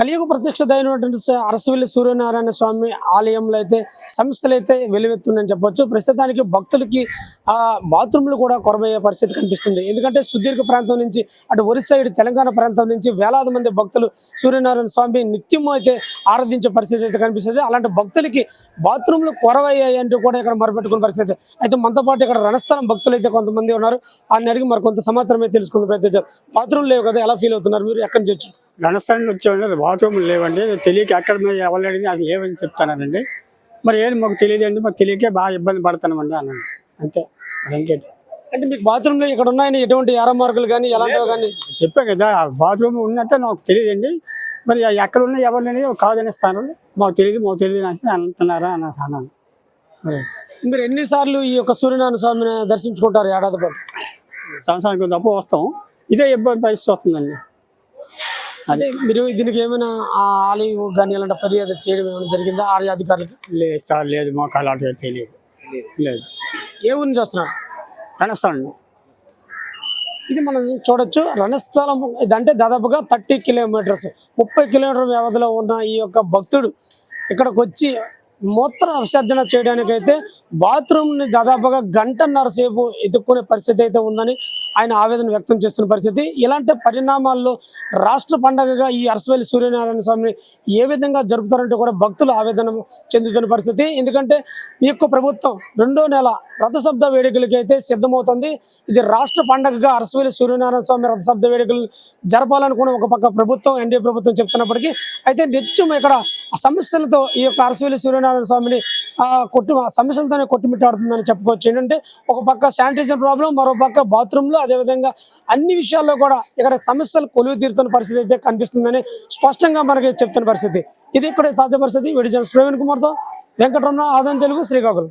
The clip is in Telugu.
కలియుగ ప్రత్యక్ష దైనటువంటి అరసవల్లి సూర్యనారాయణ స్వామి ఆలయంలో అయితే సమస్యలు అయితే వెలువెత్తుందని చెప్పొచ్చు. ప్రస్తుతానికి భక్తులకి ఆ బాత్రూమ్లు కూడా కొరబయ్యే పరిస్థితి కనిపిస్తుంది. ఎందుకంటే సుదీర్ఘ ప్రాంతం నుంచి అటు ఒరిస్సా ఇటు తెలంగాణ ప్రాంతం నుంచి వేలాది మంది భక్తులు సూర్యనారాయణ స్వామి నిత్యం అయితే ఆరాధించే పరిస్థితి అయితే కనిపిస్తుంది. అలాంటి భక్తులకి బాత్రూమ్లు కొరవయ్యాయి అంటూ కూడా ఇక్కడ మొరపెట్టుకునే పరిస్థితి. అయితే మనతో పాటు ఇక్కడ రణస్థలం భక్తులు అయితే కొంతమంది ఉన్నారు. అని అడిగి మరి కొంత సమాచారం అయితే తెలుసుకుంది ప్రయత్నించారు బాత్రూమ్ లేవు కదా ఎలా ఫీల్ అవుతున్నారు? మీరు ఎక్కడి నుంచి వచ్చారు? రణస్థానం వచ్చేవాళ్ళు బాత్రూమ్లు లేవండి. తెలియక ఎక్కడ మీద ఎవరు అది లేవని చెప్తానండి మరి ఏం మాకు తెలియదండి. మాకు తెలియకే బాగా ఇబ్బంది పడుతున్నామండి అన్నాను అంతే. ఇంకేంటి? అంటే మీకు బాత్రూంలో ఇక్కడ ఉన్నాయని ఎటువంటి ఎర్ర మార్కులు కానీ ఎలాంటివి కానీ చెప్పా కదా బాత్రూమ్ ఉన్నట్టే నాకు తెలియదండి. మరి ఎక్కడ ఉన్నా ఎవరు లేని కాదని ఇస్తాను మాకు తెలియదు మాకు తెలియదు అనేసి అంటున్నారా అని అన్నాను మరి మీరు ఎన్నిసార్లు ఈ యొక్క సూర్యనారాయణ స్వామిని దర్శించుకుంటారు ఏడాది పాటు? సంవత్సరానికి తప్ప వస్తాం. ఇదే ఇబ్బంది పరిస్థితి వస్తుందండి. అదే. మీరు దీనికి ఏమైనా ఆ ఆలయం కానీ ఇలాంటి ఫిర్యాదు చేయడం ఏమైనా జరిగిందా? ఆలయ అధికారులకు? లేదు సార్ లేదు. మాకు అలాంటివి తెలియదు. లేదు. ఏ ఊరి నుంచి వస్తున్నారు? రణస్థానం ఇది మనం చూడొచ్చు. రణస్థలం ఇదంటే దాదాపుగా థర్టీ కిలోమీటర్స్ ముప్పై కిలోమీటర్ వ్యవధిలో ఉన్న ఈ యొక్క భక్తుడు ఇక్కడికి వచ్చి మూత్ర విసర్జన చేయడానికైతే బాత్రూమ్ని దాదాపుగా గంటన్నర సేపు ఎదుర్కొనే పరిస్థితి అయితే ఉందని ఆయన ఆవేదన వ్యక్తం చేస్తున్న పరిస్థితి. ఇలాంటి పరిణామాల్లో రాష్ట్ర పండగగా ఈ అరసవల్లి సూర్యనారాయణ స్వామిని ఏ విధంగా జరుపుతారంటే కూడా భక్తులు ఆవేదన చెందుతున్న పరిస్థితి. ఎందుకంటే ఈ యొక్క ప్రభుత్వం రెండో నెల రథశబ్ద వేడుకలకి అయితే సిద్ధమవుతుంది. ఇది రాష్ట్ర పండగగా అరసవల్లి సూర్యనారాయణ స్వామి రథశబ్ద వేడుకలు జరపాలనుకున్న ఒక పక్క ప్రభుత్వం ఎన్డీఏ ప్రభుత్వం చెప్తున్నప్పటికీ అయితే నిత్యం ఇక్కడ సమస్యలతో ఈ యొక్క అరసవల్లి సూర్యనారాయణ స్వామిని కొట్టు ఆ సమస్యలతోనే కొట్టుమిట్టాడుతుందని చెప్పుకోవచ్చు. ఏంటంటే ఒక పక్క శానిటైజర్ ప్రాబ్లం మరో పక్క బాత్రూంలో అదేవిధంగా అన్ని విషయాల్లో కూడా ఇక్కడ సమస్యలు కొలువు తీరుతున్న పరిస్థితి అయితే కనిపిస్తుందని స్పష్టంగా మనకి చెప్తున్న పరిస్థితి. ఇది ఇక్కడ తాజా పరిస్థితి. విడిజన్స్ ప్రవీణ్ కుమార్తో. వెంకటరమణ ఆదాయం తెలుగు శ్రీకాకుళం.